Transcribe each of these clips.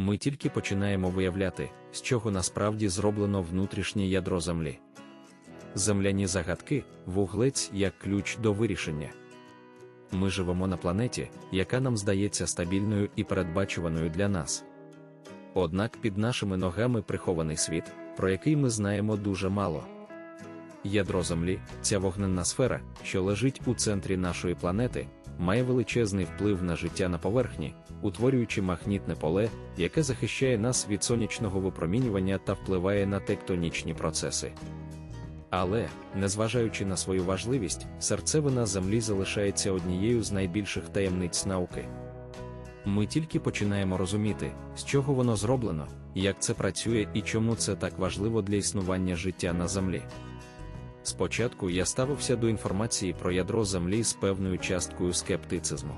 Ми тільки починаємо виявляти, з чого насправді зроблено внутрішнє ядро Землі. Земляні загадки вуглець як ключ до вирішення. Ми живемо на планеті, яка нам здається стабільною і передбачуваною для нас. Однак під нашими ногами прихований світ, про який ми знаємо дуже мало. Ядро Землі, ця вогненна сфера, що лежить у центрі нашої планети, має величезний вплив на життя на поверхні, утворюючи магнітне поле, яке захищає нас від сонячного випромінювання та впливає на тектонічні процеси. Але, незважаючи на свою важливість, серцевина Землі залишається однією з найбільших таємниць науки. Ми тільки починаємо розуміти, з чого воно зроблено, як це працює і чому це так важливо для існування життя на Землі. Спочатку я ставився до інформації про ядро Землі з певною часткою скептицизму.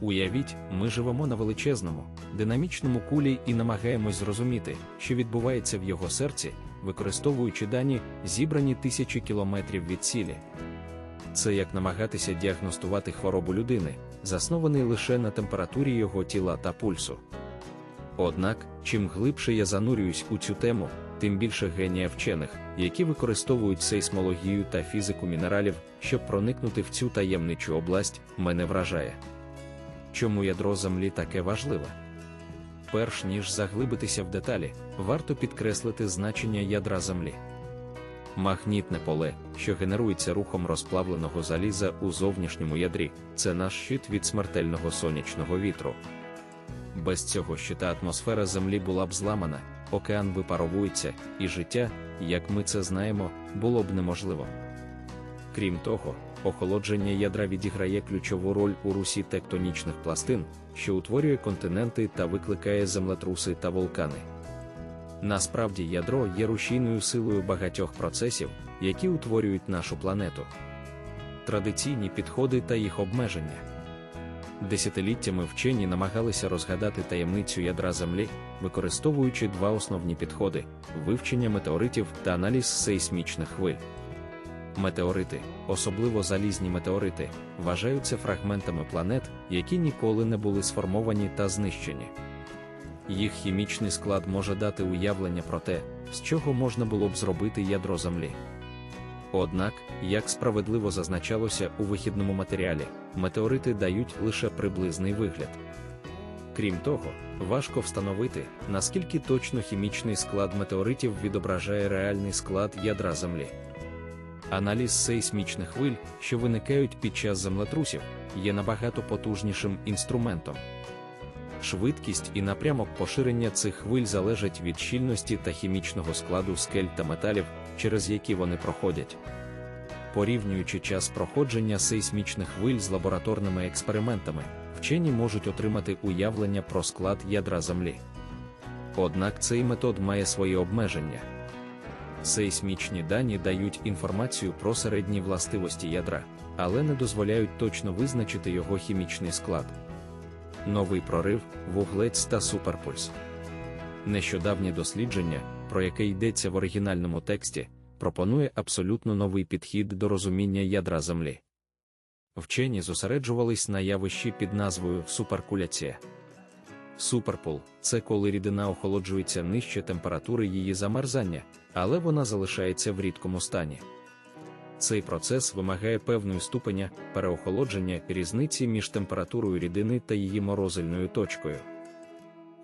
Уявіть, ми живемо на величезному, динамічному кулі і намагаємось зрозуміти, що відбувається в його серці, використовуючи дані, зібрані тисячі кілометрів від цілі. Це як намагатися діагностувати хворобу людини, заснований лише на температурі його тіла та пульсу. Однак, чим глибше я занурююсь у цю тему, тим більше генія вчених, які використовують сейсмологію та фізику мінералів, щоб проникнути в цю таємничу область, мене вражає. Чому ядро Землі таке важливе? Перш ніж заглибитися в деталі, варто підкреслити значення ядра Землі. Магнітне поле, що генерується рухом розплавленого заліза у зовнішньому ядрі, це наш щит від смертельного сонячного вітру. Без цього щита атмосфера Землі була б зламана, океан випаровується, і життя, як ми це знаємо, було б неможливо. Крім того, охолодження ядра відіграє ключову роль у русі тектонічних пластин, що утворює континенти та викликає землетруси та вулкани. Насправді ядро є рушійною силою багатьох процесів, які утворюють нашу планету. Традиційні підходи та їх обмеження. Десятиліттями вчені намагалися розгадати таємницю ядра Землі, використовуючи два основні підходи: вивчення метеоритів та аналіз сейсмічних хвиль. Метеорити, особливо залізні метеорити, вважаються фрагментами планет, які ніколи не були сформовані та знищені. Їх хімічний склад може дати уявлення про те, з чого можна було б зробити ядро Землі. Однак, як справедливо зазначалося у вихідному матеріалі, метеорити дають лише приблизний вигляд. Крім того, важко встановити, наскільки точно хімічний склад метеоритів відображає реальний склад ядра Землі. Аналіз сейсмічних хвиль, що виникають під час землетрусів, є набагато потужнішим інструментом. Швидкість і напрямок поширення цих хвиль залежать від щільності та хімічного складу скель та металів, через які вони проходять. Порівнюючи час проходження сейсмічних хвиль з лабораторними експериментами, вчені можуть отримати уявлення про склад ядра Землі. Однак цей метод має свої обмеження. Сейсмічні дані дають інформацію про середні властивості ядра, але не дозволяють точно визначити його хімічний склад. Новий прорив, вуглець та суперпульс. Нещодавнє дослідження, про яке йдеться в оригінальному тексті, пропонує абсолютно новий підхід до розуміння ядра Землі. Вчені зосереджувались на явищі під назвою суперкуляція. Суперпул це коли рідина охолоджується нижче температури її замерзання, але вона залишається в рідкому стані. Цей процес вимагає певної ступеня переохолодження різниці між температурою рідини та її морозильною точкою.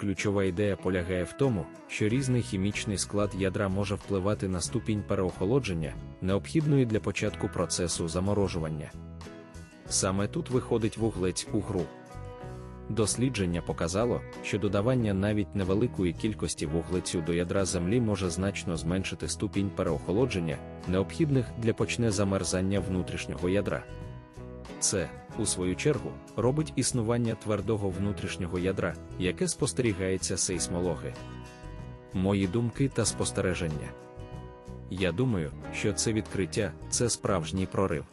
Ключова ідея полягає в тому, що різний хімічний склад ядра може впливати на ступінь переохолодження, необхідної для початку процесу заморожування. Саме тут виходить вуглець у гру. Дослідження показало, що додавання навіть невеликої кількості вуглецю до ядра Землі може значно зменшити ступінь переохолодження, необхідних для почне замерзання внутрішнього ядра. Це, у свою чергу, робить існування твердого внутрішнього ядра, яке спостерігається сейсмологи. Мої думки та спостереження. Я думаю, що це відкриття це справжній прорив.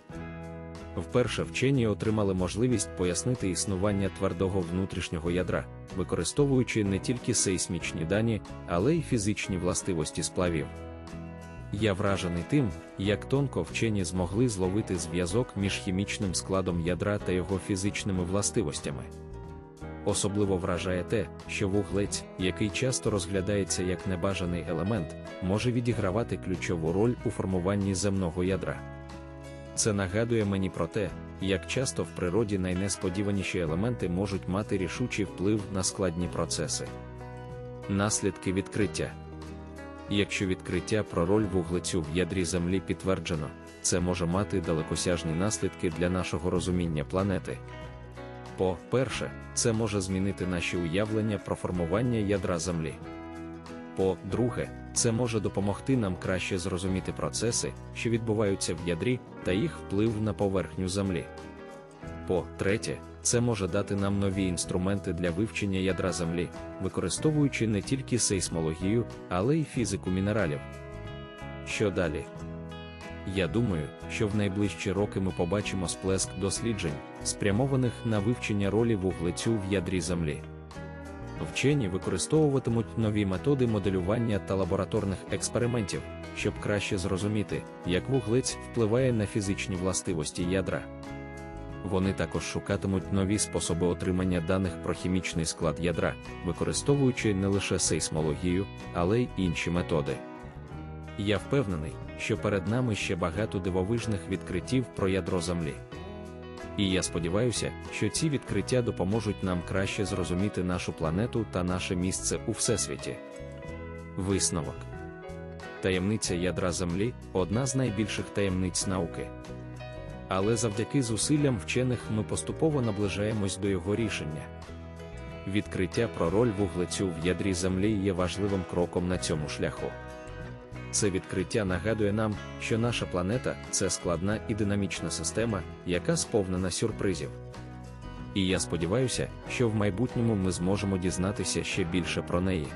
Вперше вчені отримали можливість пояснити існування твердого внутрішнього ядра, використовуючи не тільки сейсмічні дані, але й фізичні властивості сплавів. Я вражений тим, як тонко вчені змогли зловити зв'язок між хімічним складом ядра та його фізичними властивостями. Особливо вражає те, що вуглець, який часто розглядається як небажаний елемент, може відігравати ключову роль у формуванні земного ядра. Це нагадує мені про те, як часто в природі найнесподіваніші елементи можуть мати рішучий вплив на складні процеси. Наслідки відкриття. Якщо відкриття про роль вуглецю в ядрі Землі підтверджено, це може мати далекосяжні наслідки для нашого розуміння планети. По-перше, це може змінити наші уявлення про формування ядра Землі. По-друге, це може допомогти нам краще зрозуміти процеси, що відбуваються в ядрі, та їх вплив на поверхню Землі. По-третє, це може дати нам нові інструменти для вивчення ядра Землі, використовуючи не тільки сейсмологію, але й фізику мінералів. Що далі? Я думаю, що в найближчі роки ми побачимо сплеск досліджень, спрямованих на вивчення ролі вуглецю в ядрі Землі. Вчені використовуватимуть нові методи моделювання та лабораторних експериментів, щоб краще зрозуміти, як вуглець впливає на фізичні властивості ядра. Вони також шукатимуть нові способи отримання даних про хімічний склад ядра, використовуючи не лише сейсмологію, але й інші методи. Я впевнений, що перед нами ще багато дивовижних відкриттів про ядро Землі. І я сподіваюся, що ці відкриття допоможуть нам краще зрозуміти нашу планету та наше місце у всесвіті. Висновок таємниця ядра Землі одна з найбільших таємниць науки. Але завдяки зусиллям вчених ми поступово наближаємось до його рішення. Відкриття про роль вуглецю в ядрі Землі є важливим кроком на цьому шляху. Це відкриття нагадує нам, що наша планета це складна і динамічна система, яка сповнена сюрпризів. І я сподіваюся, що в майбутньому ми зможемо дізнатися ще більше про неї.